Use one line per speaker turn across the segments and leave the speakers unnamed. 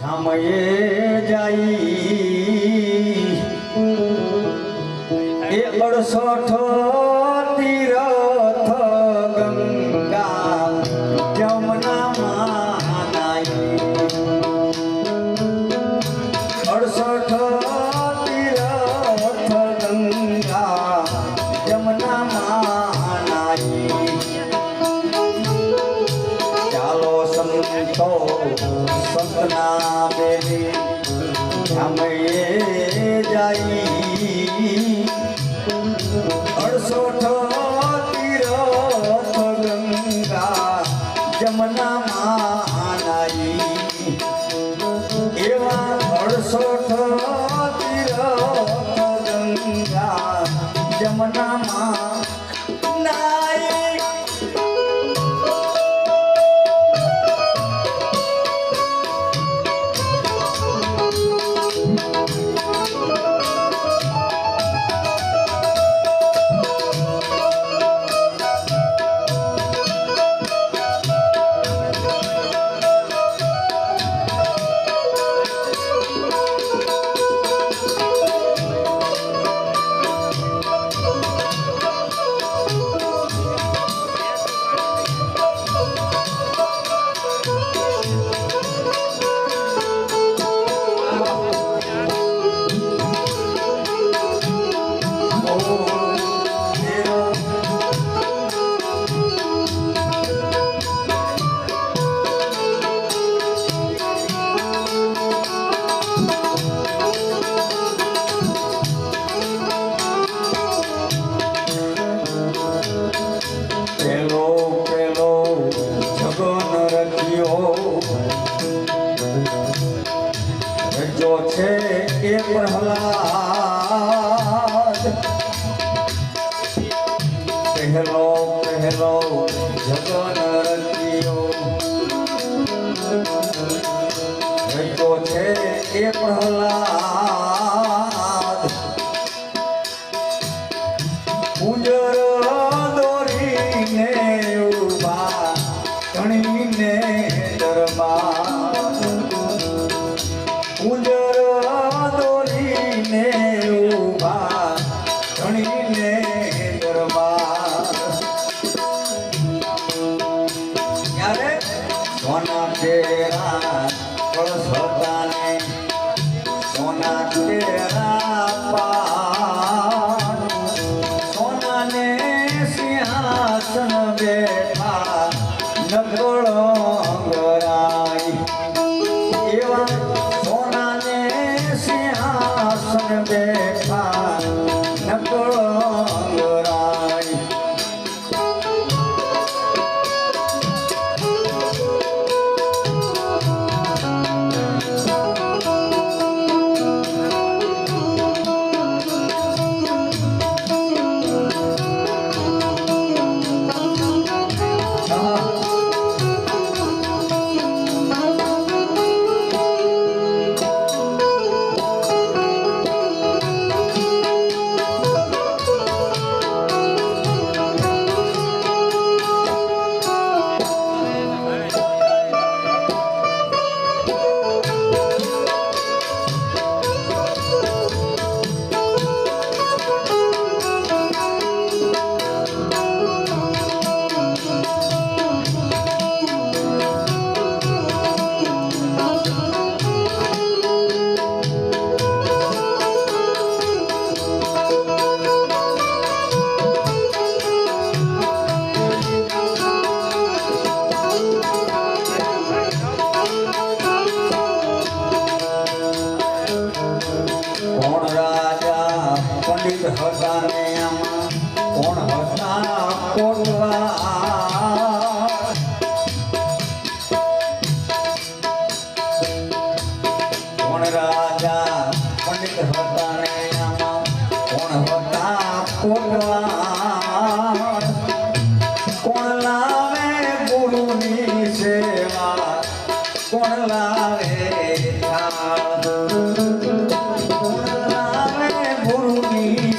સમયે જાઈ એ અડસઠ જમનામાં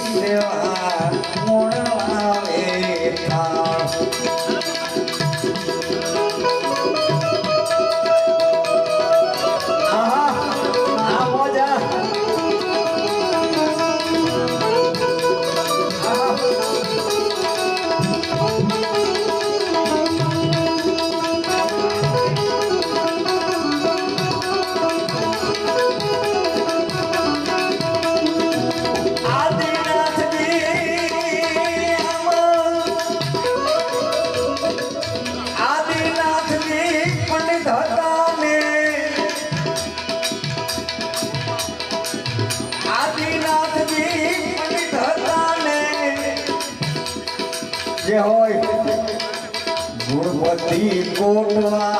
ગુરુની સેવા હોય. ગુણવતી કોટલા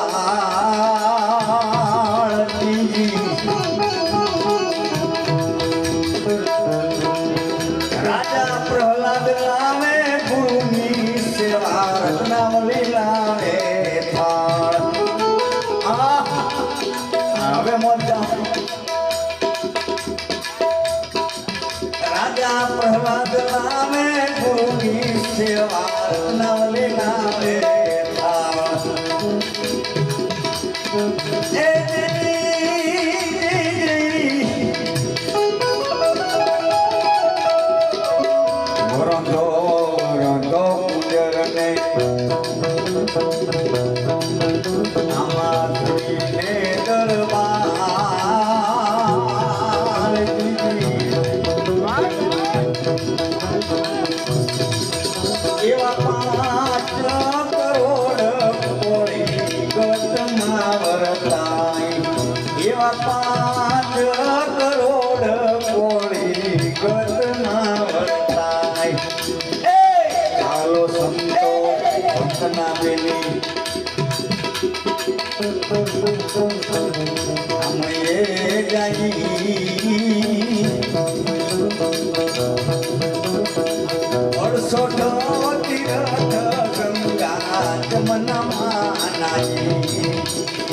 જઈ. અડસો તીરથ ગંગા મનમાં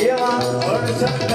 એવા અડસઠ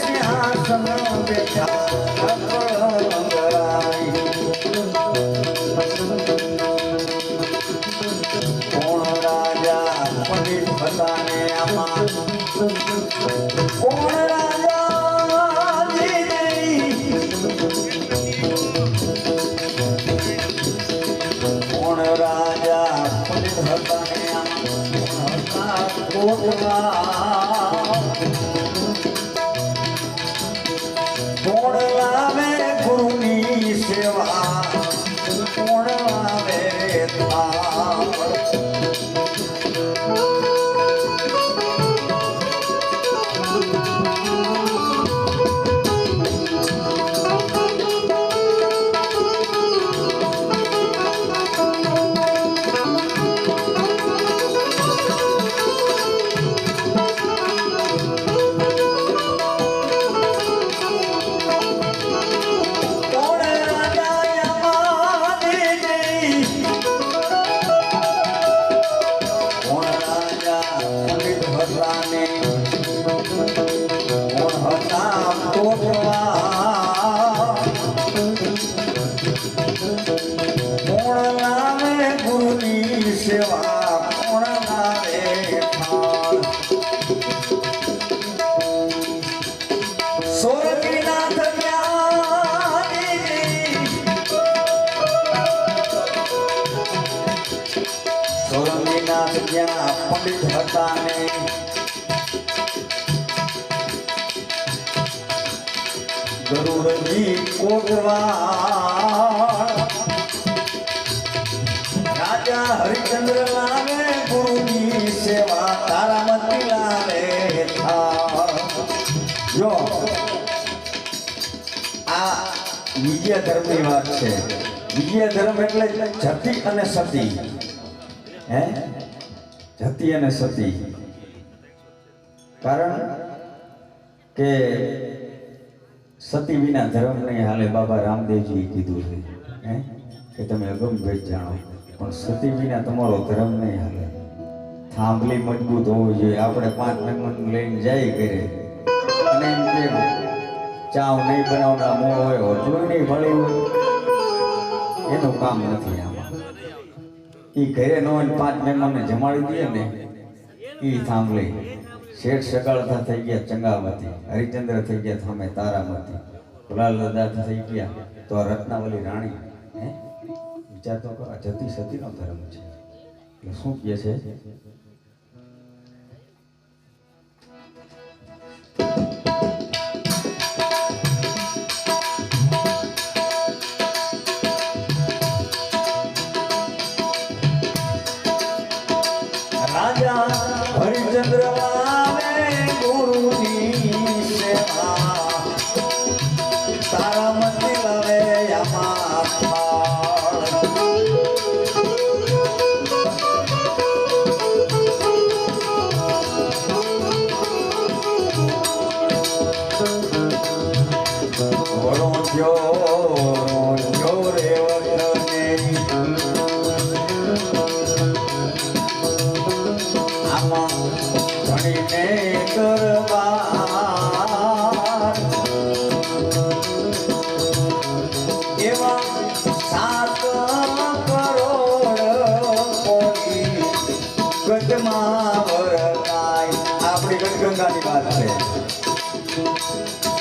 सी हा સોરંગીનાથ જ્યાં પંડિત હતા ને ગરુડની રાજા હરિચંદ્ર લાવે ગુરુની સેવા તારામતી લાવે જો, આ વિજય ધર્મની વાત છે. વિજય ધર્મ એટલે જતી અને સતી. હે? જતી અને સતી કારણ કે સતી વિના ધર્મ નહીં, હાલે બાબા રામદેવજીએ કીધું છે. હે? કે તમે અગમ ભેદ જાણો. પણ સતી વિના તમારો ધર્મ નહીં, હાલે. થાંભલી મજબૂત હોવી જોઈએ. આપણે પાંચ મહેમાન લઈને જાય ઘરે. અને એમ કે ચાવ નહીં બનાવના મોં હોય જોઈ નહીં મળી હોય. એનું કામ નથી આમાં. એ ઘરે ન હોય પાંચ મહેમાનને જમાડી દે ને એ થાંભલી શેઠ સગાળતા થઈ ગયા ચંગાવતી, હરિચંદ્ર થઈ ગયા થામે તારામતી ગુલાલ દાદા થઈ ગયા તો આ રત્નાવલી રાણી, હે? વિચાર તો કરો જતી સતીનો ધર્મ છે. એટલે શું કહે છે?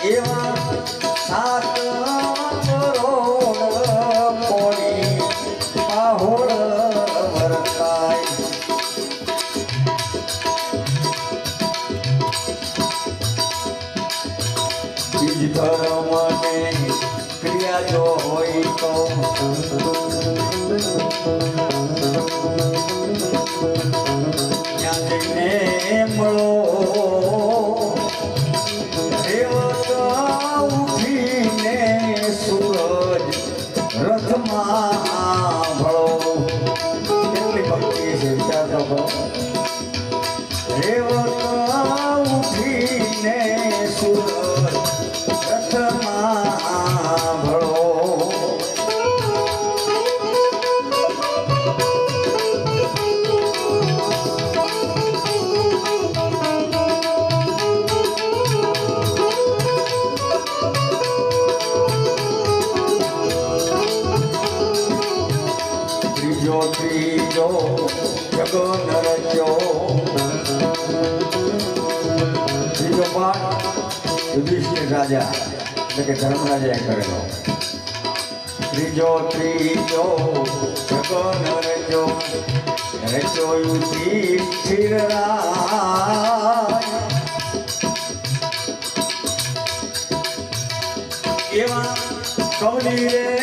એવા સાત રાજા એટલે કે ધર્મરાજાએ કરેલો. ત્રીજો ત્રીજો જગન રચ્યો રચ્યો યુધિષ્ઠિર એવા કવલી રે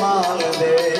માલ દે.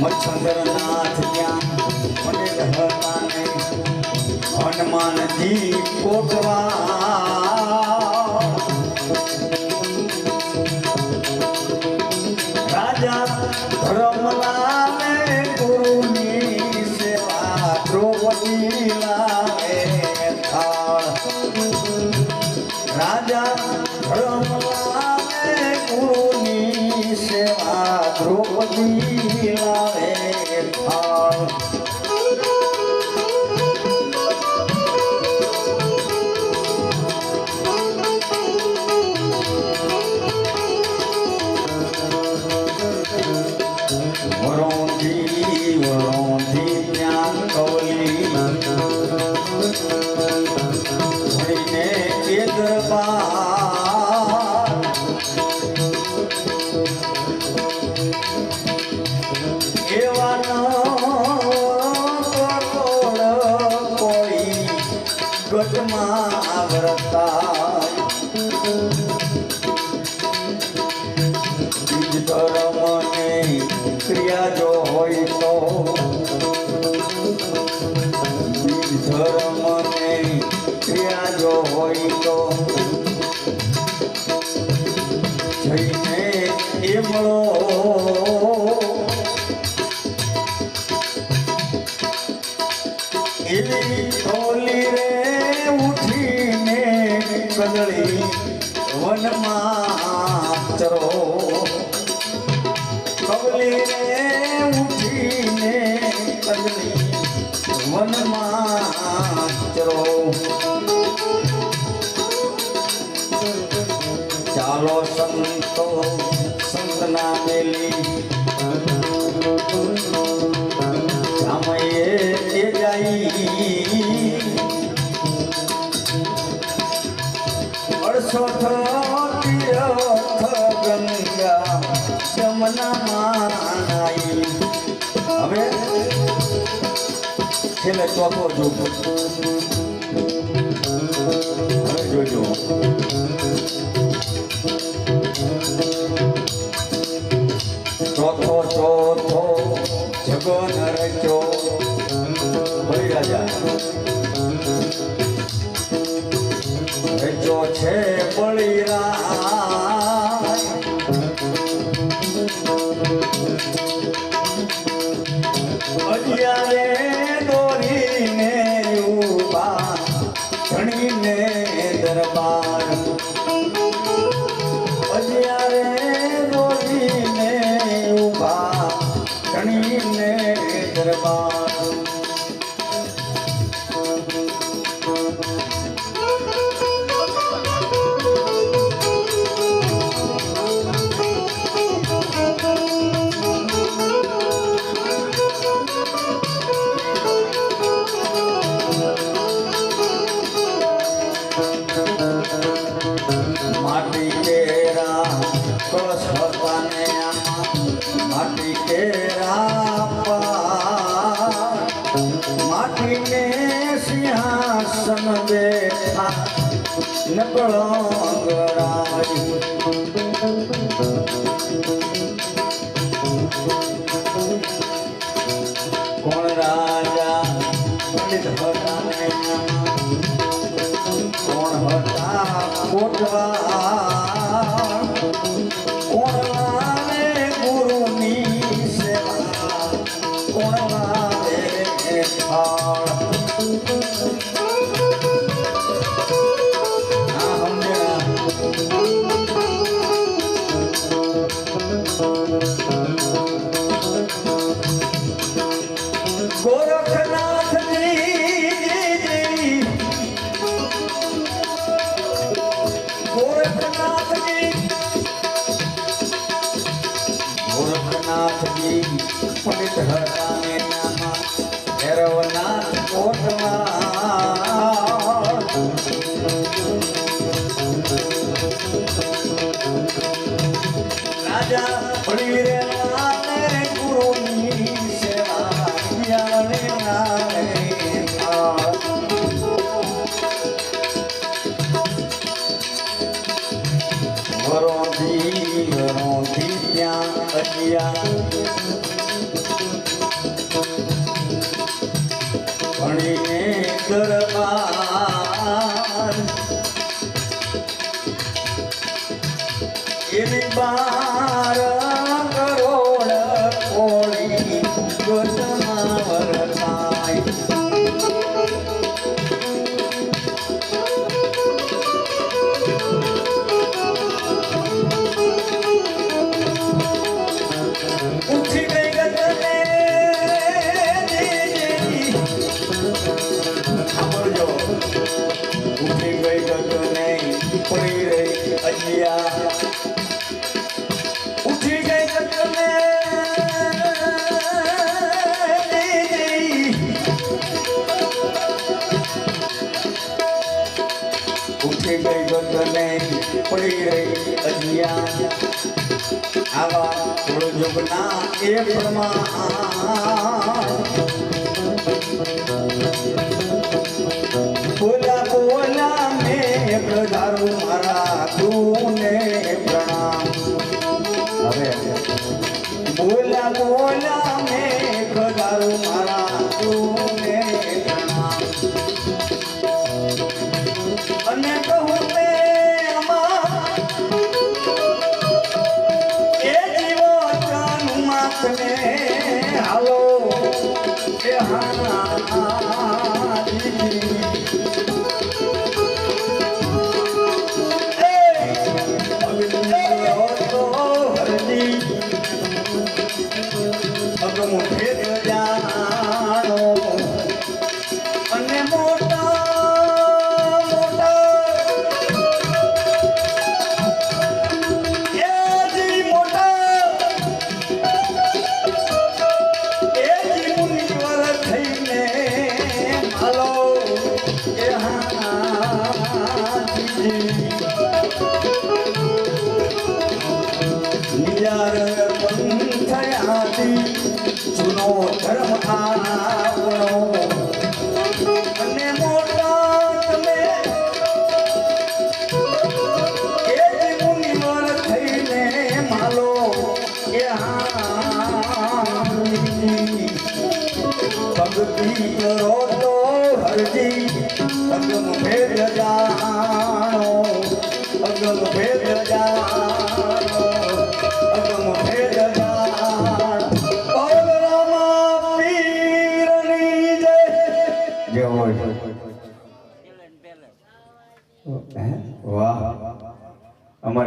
મચ્છંદરનાથ ત્યાં હનુમાનજી કોટવા એવી ઢોલી રે ઉઠીને કદળી શકો છો હવે જોજો One. યોગના એ પ્રમાણ હજાર પંથયાથી જૂનો ધર્મ થાના આપણો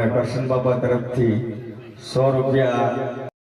કરશન બાબા તરફથી સો રૂપિયા